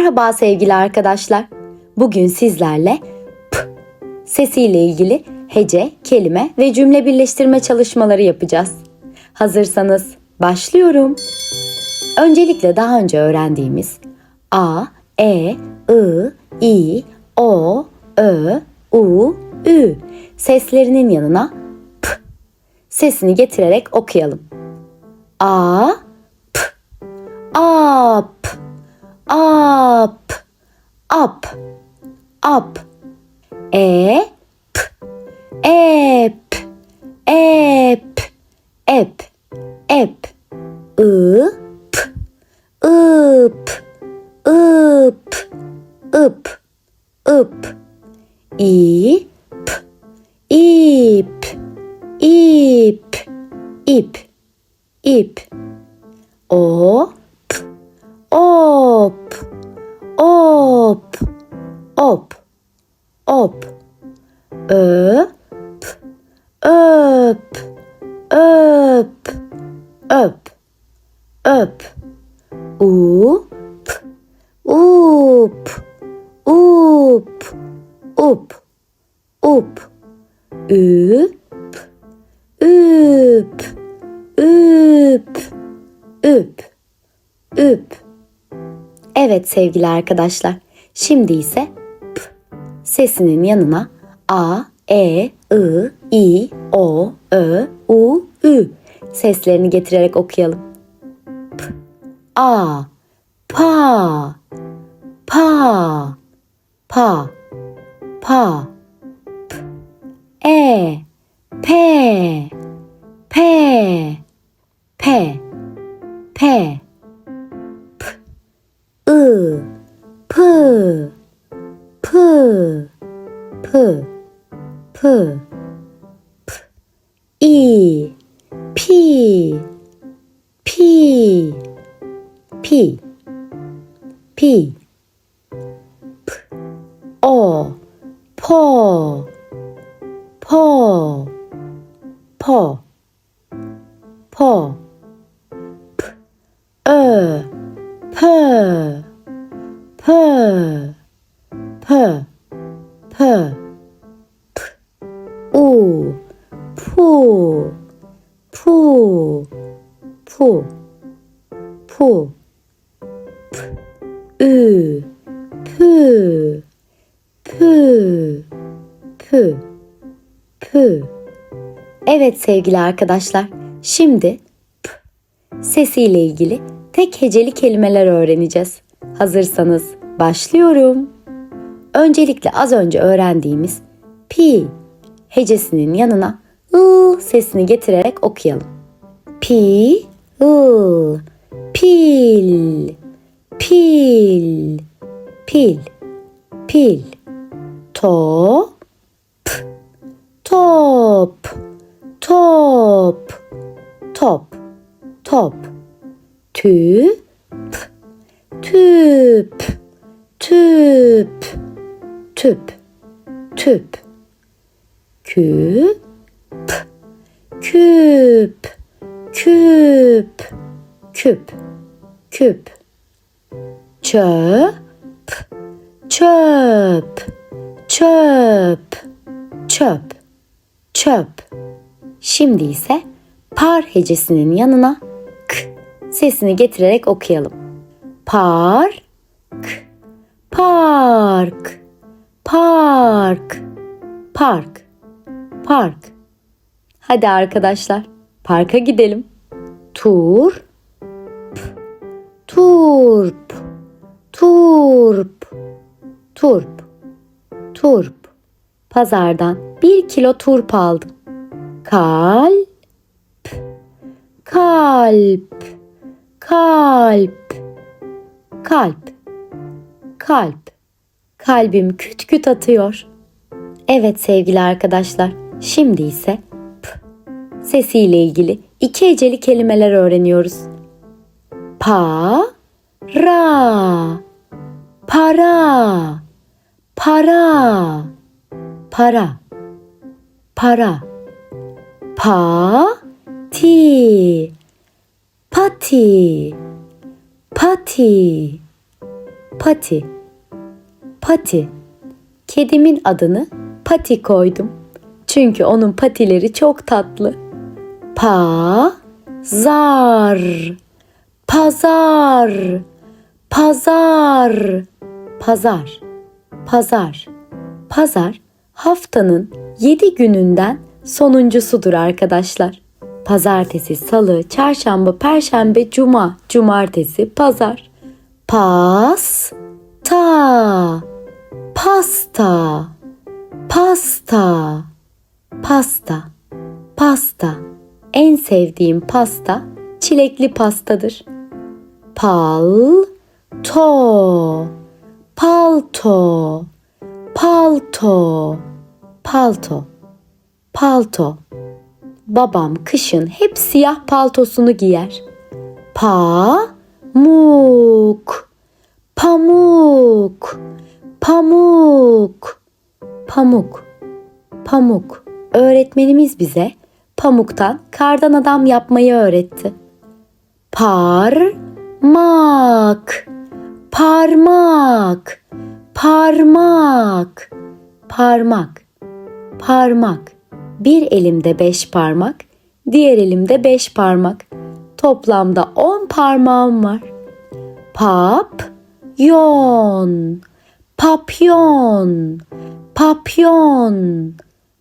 Merhaba sevgili arkadaşlar. Bugün sizlerle p sesiyle ilgili hece, kelime ve cümle birleştirme çalışmaları yapacağız. Hazırsanız başlıyorum. Öncelikle daha önce öğrendiğimiz a, e, i, i, o, ö, u, ü seslerinin yanına p sesini getirerek okuyalım. A, p, ap, ap, ap, ap, e, p, ep, ep, ep, ep, ı, p, ıp, ıp, ıp, üp, üp, üp, üp, üp. Evet sevgili arkadaşlar. Şimdi ise p sesinin yanına a, e, i, i, o, ö, u, ü seslerini getirerek okuyalım. P, a, pa, pa, pa, pa, p, e, pe, pe, pe, pe, ı, pı, pı, pı, pı, p, i, pi, pi, pi, pi, p, o, po, po, po, po, p, ö, pö, pö, pö, pö, p, u, pu, pu, pu, pu, p, ü, pü, pü, pü, pü. Evet sevgili arkadaşlar, şimdi p sesiyle ilgili tek heceli kelimeler öğreneceğiz. Hazırsanız başlıyorum. Öncelikle az önce öğrendiğimiz pi hecesinin yanına ı sesini getirerek okuyalım. Pi, ı, pil, pil, pil, pil, top, top, top, top, top. Tüp, tüp, tüp, tüp, tüp, küp, küp, küp, küp, küp, çöp, çöp, çöp, çöp, çöp. Şimdi ise par hecesinin yanına k sesini getirerek okuyalım. Park, park, park, park, park. Hadi arkadaşlar, parka gidelim. Tur, turp, turp, turp, turp. Pazardan bir kilo turp aldım. Kalp, kalp, kalp, kalp, kalp. Kalbim küt küt atıyor. Evet sevgili arkadaşlar, şimdi ise p sesiyle ilgili iki heceli kelimeler öğreniyoruz. Pa, ra, para, para, para, para, pa, ti, pati, pati, Pati. Pati. Kedimin adını Pati koydum. Çünkü onun patileri çok tatlı. Pa zar. Pazar. Pazar. Pazar. Pazar. Pazar haftanın 7 gününden sonuncusudur arkadaşlar. Pazartesi, salı, çarşamba, perşembe, cuma, cumartesi, pazar. Pas ta pasta. Pasta. Pasta. Pasta. En sevdiğim pasta çilekli pastadır. Pal to palto. Palto palto. Palto. Babam kışın hep siyah paltosunu giyer. Pa muk pamuk. Pamuk. Pamuk. Pamuk. Öğretmenimiz bize pamuktan kardan adam yapmayı öğretti. Parmak. Parmak. Parmak. Parmak parmak. Bir elimde beş parmak diğer elimde beş parmak. Toplamda on parmağım var. Pap yon. Papyon. Papyon.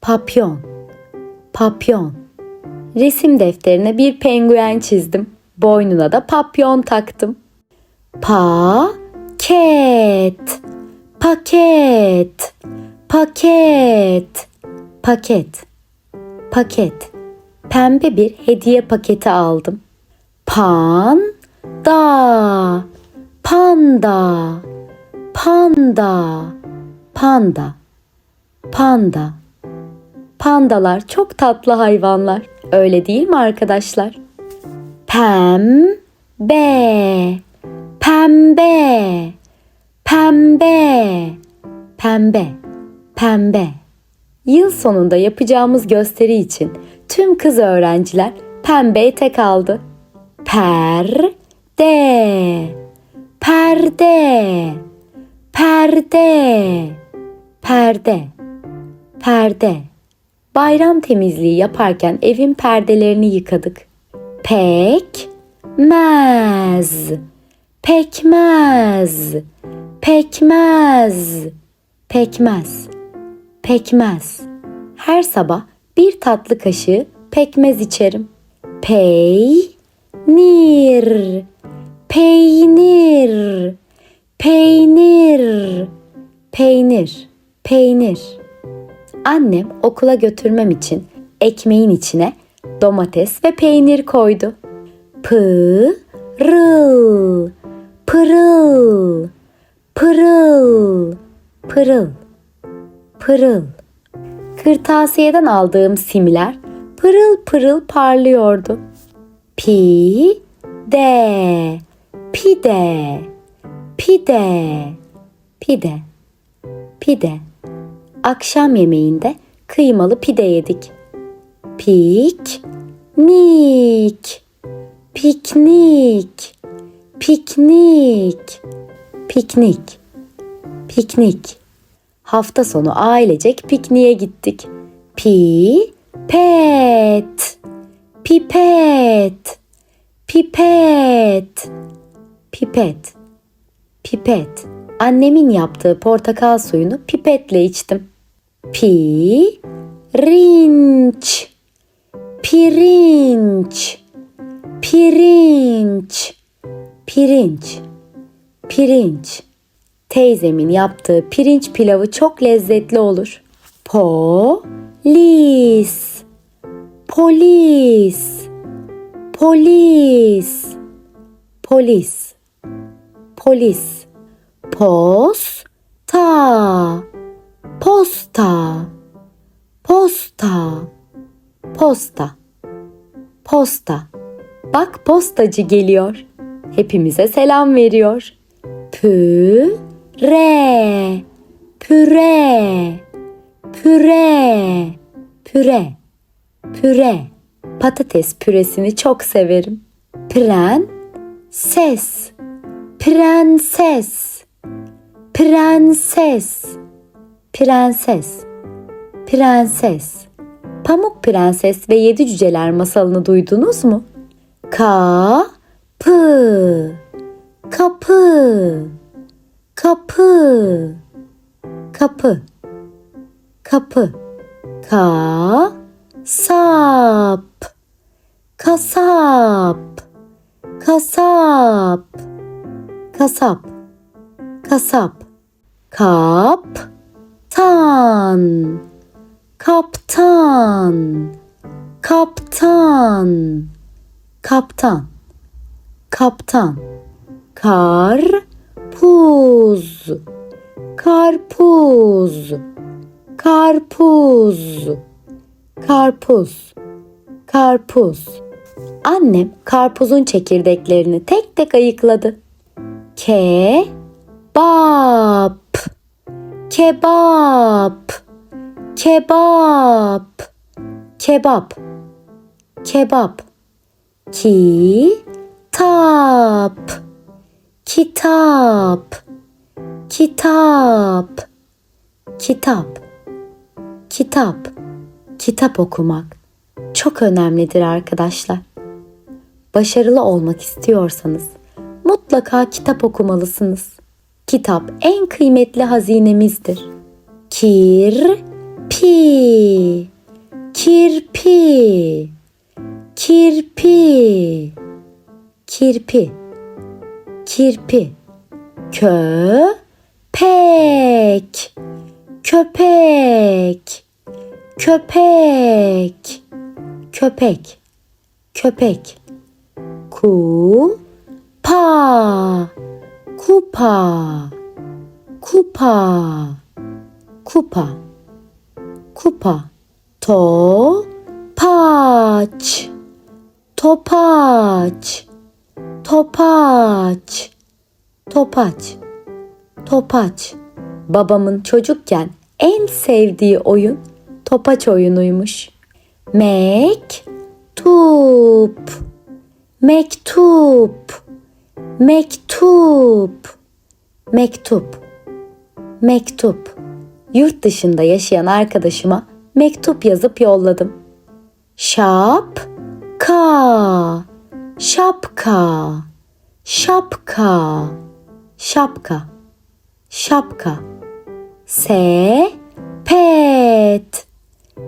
Papyon. Papyon. Resim defterine bir penguen çizdim. Boynuna da papyon taktım. Paket. Paket. Paket paket. Paket. Pembe bir hediye paketi aldım. Panda panda. Panda. Panda. Panda. Pandalar çok tatlı hayvanlar. Öyle değil mi arkadaşlar? Pembe. Pembe. Pembe. Pembe. Pembe Yıl sonunda yapacağımız gösteri için tüm kız öğrenciler pembe etek aldı. Perde, perde, perde, perde, perde. Bayram temizliği yaparken evin perdelerini yıkadık. Pekmez, pekmez, pekmez, pekmez pekmez. Her sabah bir tatlı kaşığı pekmez içerim. Peynir, peynir, peynir, peynir, peynir. Annem okula götürmem için ekmeğin içine domates ve peynir koydu. Pırıl, pırıl, pırıl, pırıl pırıl. Kırtasiyeden aldığım simler pırıl pırıl parlıyordu. Pi de pide pide pide pide akşam yemeğinde kıymalı pide yedik. Pik nik piknik piknik piknik piknik hafta sonu ailecek pikniğe gittik. Pi pet pipet. Pipet. Pipet. Pipet. Annemin yaptığı portakal suyunu pipetle içtim. Pi rinç pirinç. Pirinç. Pirinç. Pirinç Teyzemin yaptığı pirinç pilavı çok lezzetli olur. Polis. Polis. Polis. Polis. Polis. Posta. Posta. Posta. Posta. Posta. Bak postacı geliyor. Hepimize selam veriyor. Pü re püre püre püre püre. Patates püresini çok severim. Pren ses. Prenses. Prenses, prenses, prenses. Pamuk Prenses ve Yedi Cüceler masalını duydunuz mu? Kapı, kapı, kapı, kapı, kapı, ka, sap, kasap, kasap, kasap, kasap, kap, tan, kaptan, kaptan, kaptan, kaptan, karpuz, karpuz, karpuz, karpuz, karpuz. Annem karpuzun çekirdeklerini tek tek ayıkladı. Kebap, kebap, kebap, kebap, kebap. Kitap, kitap, kitap, kitap, kitap, kitap okumak çok önemlidir arkadaşlar. Başarılı olmak istiyorsanız mutlaka kitap okumalısınız. Kitap en kıymetli hazinemizdir. Kirpi, kirpi, kirpi, kirpi, kirpi, köpek, köpek, köpek, köpek, köpek, kupa, kupa, kupa, kupa, kupa, topaç, topaç, topaç, topaç, topaç. Babamın çocukken en sevdiği oyun topaç oyunuymuş. Mektup, mektup, mektup, mektup, mektup. Yurt dışında yaşayan arkadaşıma mektup yazıp yolladım. Şapka, şapka, şapka, şapka, şapka. Sepet,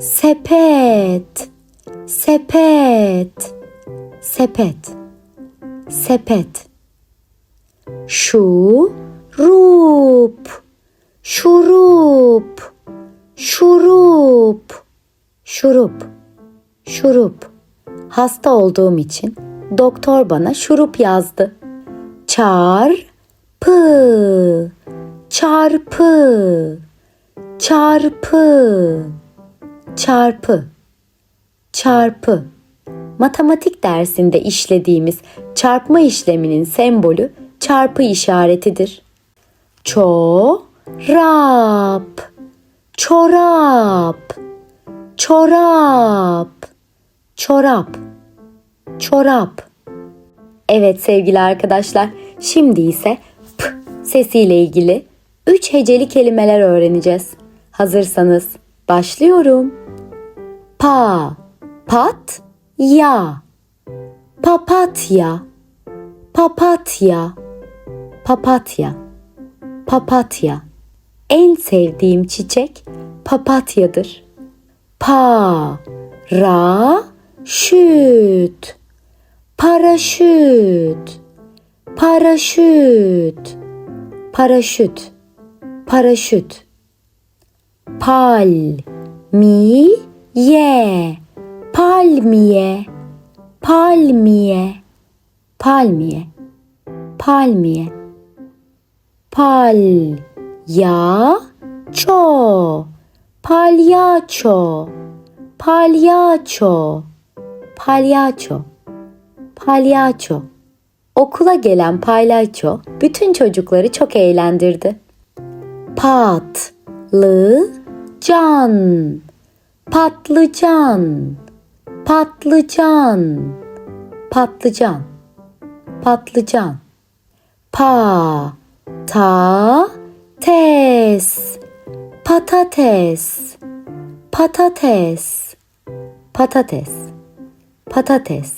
sepet, sepet, sepet, sepet. Şurup, şurup, şurup, şurup, şurup. Hasta olduğum için doktor bana şurup yazdı. Çarpı, çarpı, çarpı, çarpı, çarpı. Matematik dersinde işlediğimiz çarpma işleminin sembolü çarpı işaretidir. Çorap, çorap, çorap, çorap, çorap. Evet sevgili arkadaşlar, şimdi ise p sesiyle ilgili 3 heceli kelimeler öğreneceğiz. Hazırsanız başlıyorum. Pa, pat, ya. Papatya, papatya, papatya, papatya. En sevdiğim çiçek papatyadır. Pa, ra, şüt, paraşüt, paraşüt, paraşüt, paraşüt. Pal, mi, ye, palmiye, palmiye, palmiye, palmiye. Pal, ya, ço, palyaço, palyaço, palyaço, palyaço. Okula gelen palyaço bütün çocukları çok eğlendirdi. Patlıcan, patlıcan, patlıcan, patlıcan, patlıcan. Pa, Ta tes patates patates patates patates.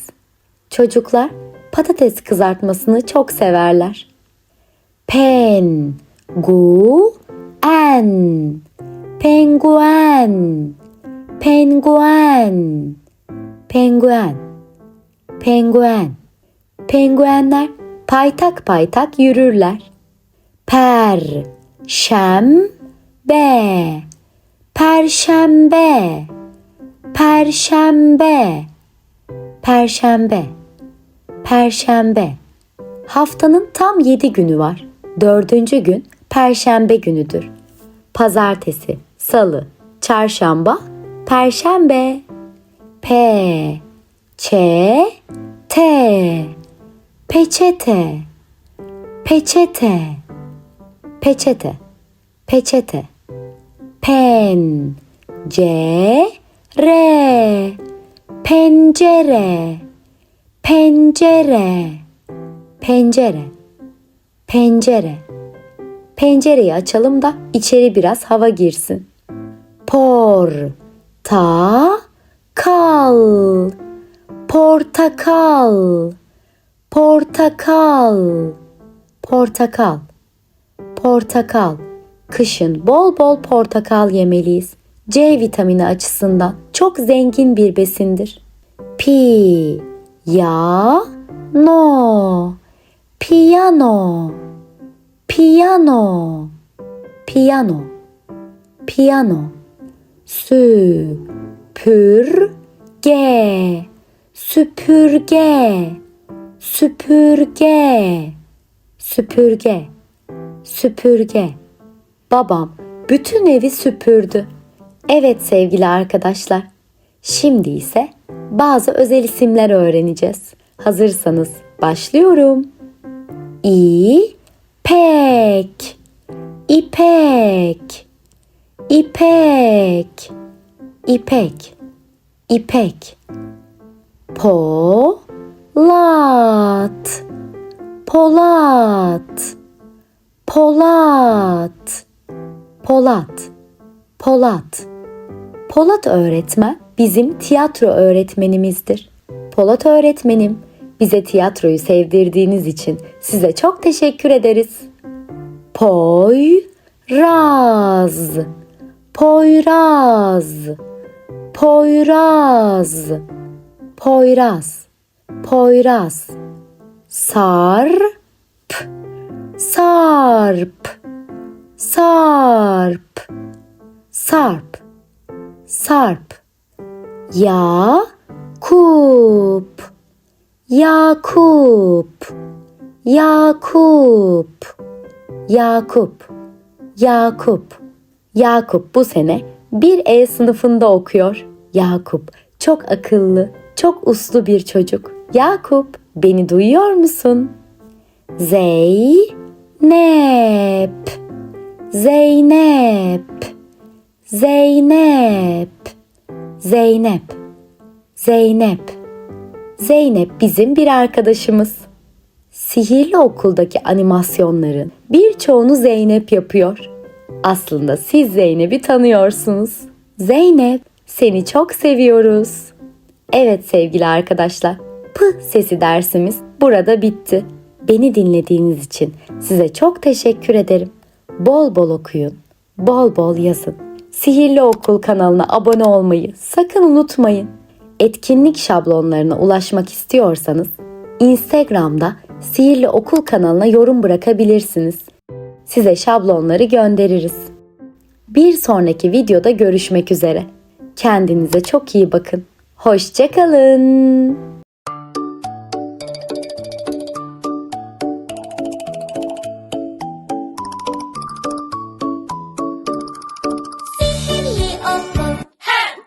Çocuklar patates kızartmasını çok severler. Pen. Gu. En. Penguen. Penguen. Penguen. Penguen. Penguenler paytak paytak yürürler. Per. Şem. Be. Perşembe. Perşembe perşembe perşembe haftanın tam 7 günü var. Dördüncü gün perşembe günüdür. Pazartesi, salı, çarşamba, perşembe. P, Ç, T, peçete, peçete, peçete, peçete. Pen, C, R, pencere, pencere, pencere, pencere. Pencereyi açalım da içeri biraz hava girsin. Por, ta, kal, portakal, portakal, portakal, portakal. Kışın bol bol portakal yemeliyiz. C vitamini açısından çok zengin bir besindir. Pi, ya, no, piyano, piyano, piyano, piyano, sü, pür, ge, süpürge, süpürge, süpürge, süpürge. Babam bütün evi süpürdü. Evet sevgili arkadaşlar. Şimdi ise bazı özel isimler öğreneceğiz. Hazırsanız başlıyorum. İ pek İpek İpek İpek İpek Polat Polat Polat Polat Polat Polat öğretmen bizim tiyatro öğretmenimizdir. Polat öğretmenim, bize tiyatroyu sevdirdiğiniz için size çok teşekkür ederiz. Poyraz Poyraz Poyraz Poyraz Poyraz Sarp Sarp Sarp Sarp Sarp Yakup. Yakup. Yakup. Yakup. Yakup. Yakup bu sene bir E sınıfında okuyor. Yakup çok akıllı, çok uslu bir çocuk. Yakup beni duyuyor musun? Zeynep. Zeynep. Zeynep Zeynep Zeynep Zeynep bizim bir arkadaşımız. Sihirli okuldaki animasyonların birçoğunu Zeynep yapıyor. Aslında siz Zeynep'i tanıyorsunuz. Zeynep, seni çok seviyoruz. Evet sevgili arkadaşlar, P sesi dersimiz burada bitti. Beni dinlediğiniz için size çok teşekkür ederim. Bol bol okuyun, bol bol yazın. Sihirli Okul kanalına abone olmayı sakın unutmayın. Etkinlik şablonlarına ulaşmak istiyorsanız Instagram'da Sihirli Okul kanalına yorum bırakabilirsiniz. Size şablonları göndeririz. Bir sonraki videoda görüşmek üzere. Kendinize çok iyi bakın. Hoşçakalın.